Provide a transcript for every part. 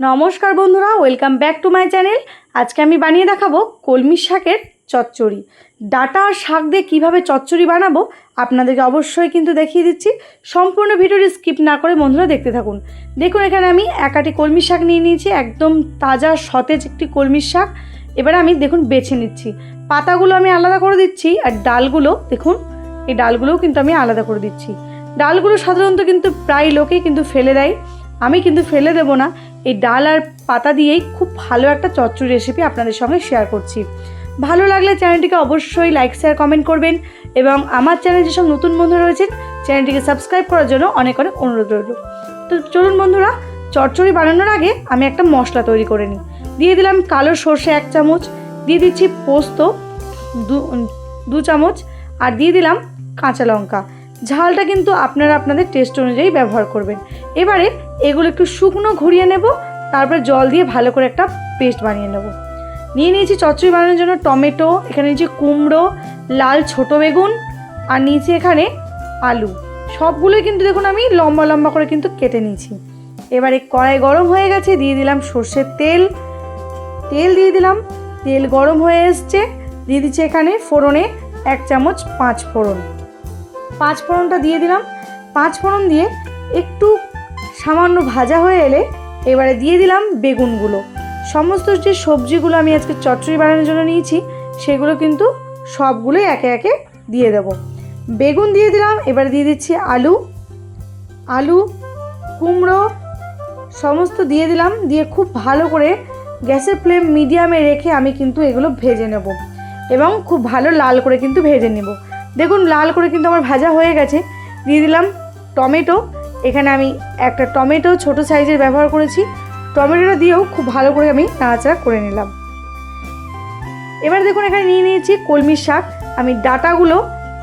নমস্কার বন্ধুরা, welcome back to my channel. আজকে আমি বানিয়ে দেখাবো কলমি শাকের চচ্চড়ি। ডাটা আর শাক দিয়ে কীভাবে চচ্চড়ি বানাবো আপনাদেরকে অবশ্যই কিন্তু দেখিয়ে দিচ্ছি। সম্পূর্ণ ভিডিওটি স্কিপ না করে বন্ধুরা দেখতে থাকুন। দেখুন, এখানে আমি একাটি কলমি শাক নিয়ে নিয়েছি, একদম তাজা সতেজ একটি কলমি শাক। এবারে আমি দেখুন, বেছে নিচ্ছি। পাতাগুলো আমি আলাদা করে দিচ্ছি আর ডালগুলো, দেখুন, এই ডালগুলোও কিন্তু আমি আলাদা করে দিচ্ছি। ডালগুলো সাধারণত কিন্তু প্রায় লোকেই কিন্তু ফেলে দেয়। আমি কিন্তু ফেলে দেবো না। এই ডাল আর পাতা দিয়েই খুব ভালো একটা চচ্চড়ি রেসিপি আপনাদের সঙ্গে শেয়ার করছি। ভালো লাগলে চ্যানেলটিকে অবশ্যই লাইক শেয়ার কমেন্ট করবেন এবং আমার চ্যানেল যেসব নতুন বন্ধু রয়েছেন চ্যানেলটিকে সাবস্ক্রাইব করার জন্য অনেক অনেক অনুরোধ রইল। তো চলুন বন্ধুরা, চচ্চড়ি বানানোর আগে আমি একটা মশলা তৈরি করে নিই। দিয়ে দিলাম কালো সর্ষে এক চামচ, দিয়ে দিচ্ছি পোস্ত দু চামচ, আর দিয়ে দিলাম কাঁচা লঙ্কা। ঝালটা কিন্তু আপনারা আপনাদের টেস্ট অনুযায়ী ব্যবহার করবেন। এবারে এগুলো একটু শুকনো ঘুরিয়ে নেব, তারপরে জল দিয়ে ভালো করে একটা পেস্ট বানিয়ে নেব। নিয়ে নিয়েছি চচ্চড়ি বানানোর জন্য টমেটো, এখানে নিয়েছি কুমড়ো, লাল ছোট বেগুন, আর নিয়েছি এখানে আলু। সবগুলোই কিন্তু দেখুন আমি লম্বা লম্বা করে কিন্তু কেটে নিয়েছি। এবারে কড়াই গরম হয়ে গেছে, দিয়ে দিলাম সর্ষের তেল। তেল দিয়ে দিলাম, তেল গরম হয়ে এসছে, দিয়ে দিচ্ছি এখানে ফোড়নে এক চামচ পাঁচ ফোড়ন। পাঁচ ফোড়নটা দিয়ে দিলাম। পাঁচ ফোড়ন দিয়ে একটু সামান্য ভাজা হয়ে এলে এবারে দিয়ে দিলাম বেগুনগুলো। সমস্ত যে সবজিগুলো আমি আজকে চচ্চড়ি বানানোর জন্য নিয়েছি, সেগুলো কিন্তু সবগুলোই একে একে দিয়ে দেব। বেগুন দিয়ে দিলাম, এবারে দিয়ে দিচ্ছি আলু। আলু, কুমড়ো, সমস্ত দিয়ে দিলাম। দিয়ে খুব ভালো করে গ্যাসের ফ্লেম মিডিয়ামে রেখে আমি কিন্তু এগুলো ভেজে নেব। এবং খুব ভালো লাল করে কিন্তু ভেজে নেব। দেখুন, লাল করে কিন্তু আমার ভাজা হয়ে গেছে। দিয়ে দিলাম টমেটো। এখানে আমি একটা টমেটো ছোট সাইজের ব্যবহার করেছি। টমেটোটা দিয়েও খুব ভালো করে আমি নাড়াচাড়া করে নিলাম। এবার দেখুন, এখানে নিয়ে নিয়েছি কলমির শাক। আমি ডাটাগুলো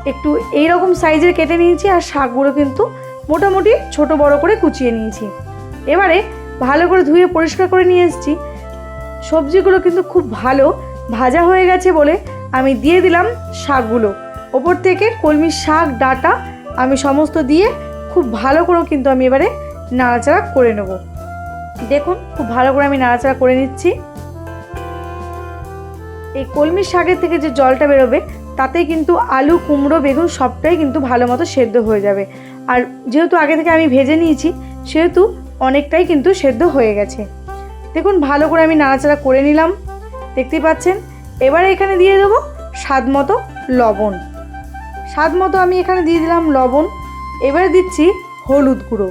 একটু এই রকম সাইজের কেটে নিয়েছি আর শাকগুলো কিন্তু মোটামুটি ছোট বড় করে কুচিয়ে নিয়েছি। এবারে ভালো করে ধুয়ে পরিষ্কার করে নিয়ে এসেছি। সবজিগুলো কিন্তু খুব ভালো ভাজা হয়ে গেছে বলে আমি দিয়ে দিলাম শাকগুলো। ওপর থেকে কলমি শাক, ডাটা আমি সমস্ত দিয়ে খুব ভালো করেও কিন্তু আমি এবারে নাড়াচাড়া করে নেব। দেখুন, খুব ভালো করে আমি নাড়াচাড়া করে নিচ্ছি। এই কলমি শাকের থেকে যে জলটা বেরোবে, তাতে কিন্তু আলু, কুমড়ো, বেগুন সবটাই কিন্তু ভালো মতো সেদ্ধ হয়ে যাবে। আর যেহেতু আগে থেকে আমি ভেজে নিয়েছি, সেহেতু অনেকটাই কিন্তু সেদ্ধ হয়ে গেছে। দেখুন, ভালো করে আমি নাড়াচাড়া করে নিলাম। দেখতেই পাচ্ছেন? এবারে এখানে দিয়ে দেবো স্বাদ মতো লবণ। স্বাদ মতো আমি এখানে দিয়ে দিলাম লবণ। এবারে দিচ্ছি হলুদ গুঁড়ো।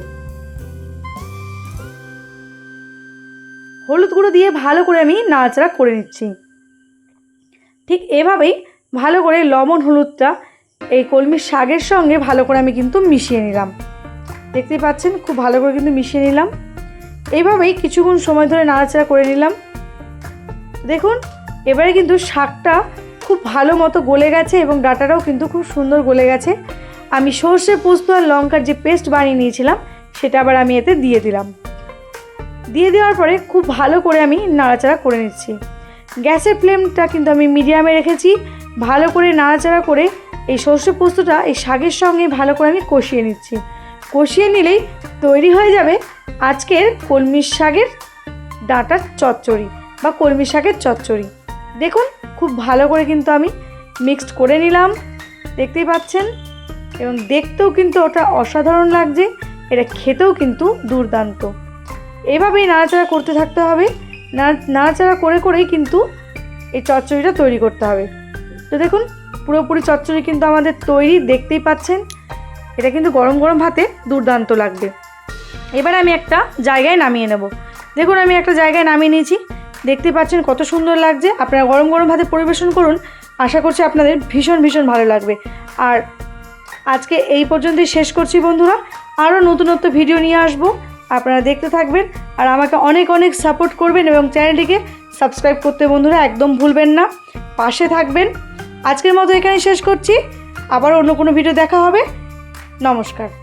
হলুদ গুঁড়ো দিয়ে ভালো করে আমি নাড়াচাড়া করে নিচ্ছি। ঠিক এভাবেই ভালো করে লবণ হলুদটা এই কলমির শাকের সঙ্গে ভালো করে আমি কিন্তু মিশিয়ে নিলাম। দেখতেই পাচ্ছেন, খুব ভালো করে কিন্তু মিশিয়ে নিলাম। এইভাবেই কিছুক্ষণ সময় ধরে নাড়াচাড়া করে নিলাম। দেখুন, এবারে কিন্তু শাকটা খুব ভালো মতো গলে গেছে এবং ডাটাটাও কিন্তু খুব সুন্দর গলে গেছে। আমি সর্ষে, পোস্ত আর লঙ্কার যে পেস্ট বানিয়ে নিয়েছিলাম, সেটা আবার আমি এতে দিয়ে দিলাম। দিয়ে দেওয়ার পরে খুব ভালো করে আমি নাড়াচাড়া করে নিচ্ছি। গ্যাসের ফ্লেমটা কিন্তু আমি মিডিয়ামে রেখেছি। ভালো করে নাড়াচাড়া করে এই সর্ষে, পোস্তটা এই শাকের সঙ্গে ভালো করে আমি কষিয়ে নিচ্ছি। কষিয়ে নিলেই তৈরি হয়ে যাবে আজকের কলমির শাকের ডাঁটার চচ্চড়ি বা কলমি শাকের চচ্চড়ি। দেখুন খুব ভালো করে কিন্তু আমি মিক্সড করে নিলাম। দেখতেই পাচ্ছেন? এবং দেখতেও কিন্তু ওটা অসাধারণ লাগছে, এটা খেতেও কিন্তু দুর্দান্ত। এভাবেই নাড়াচাড়া করতে থাকতে হবে। নাড়া- নাড়াচাড়া করে করেই কিন্তু এই চচ্চড়িটা তৈরি করতে হবে। তো দেখুন, পুরোপুরি চচ্চড়ি কিন্তু আমাদের তৈরি, দেখতেই পাচ্ছেন? এটা কিন্তু গরম গরম ভাতে দুর্দান্ত লাগবে। এবার আমি একটা জায়গায় নামিয়ে নেব। দেখুন, আমি একটা জায়গায় নামিয়ে নিয়েছি। দেখতে পাচ্ছেন কত সুন্দর লাগছে। আপনারা গরম গরম ভাতে পরিবেশন করুন। আশা করছি আপনাদের ভীষণ ভীষণ ভালো লাগবে। আর আজকে এই পর্যন্তই শেষ করছি বন্ধুরা। আরও নতুনত্ব ভিডিও নিয়ে আসব। আপনারা দেখতে থাকবেন। আর আমাকে অনেক অনেক সাপোর্ট করবেন এবং চ্যানেলটিকে সাবস্ক্রাইব করতে বন্ধুরা একদম ভুলবেন না। পাশে থাকবেন। আজকের মতো এখানে শেষ করছি। আবার অন্য কোনো ভিডিও দেখা হবে। নমস্কার।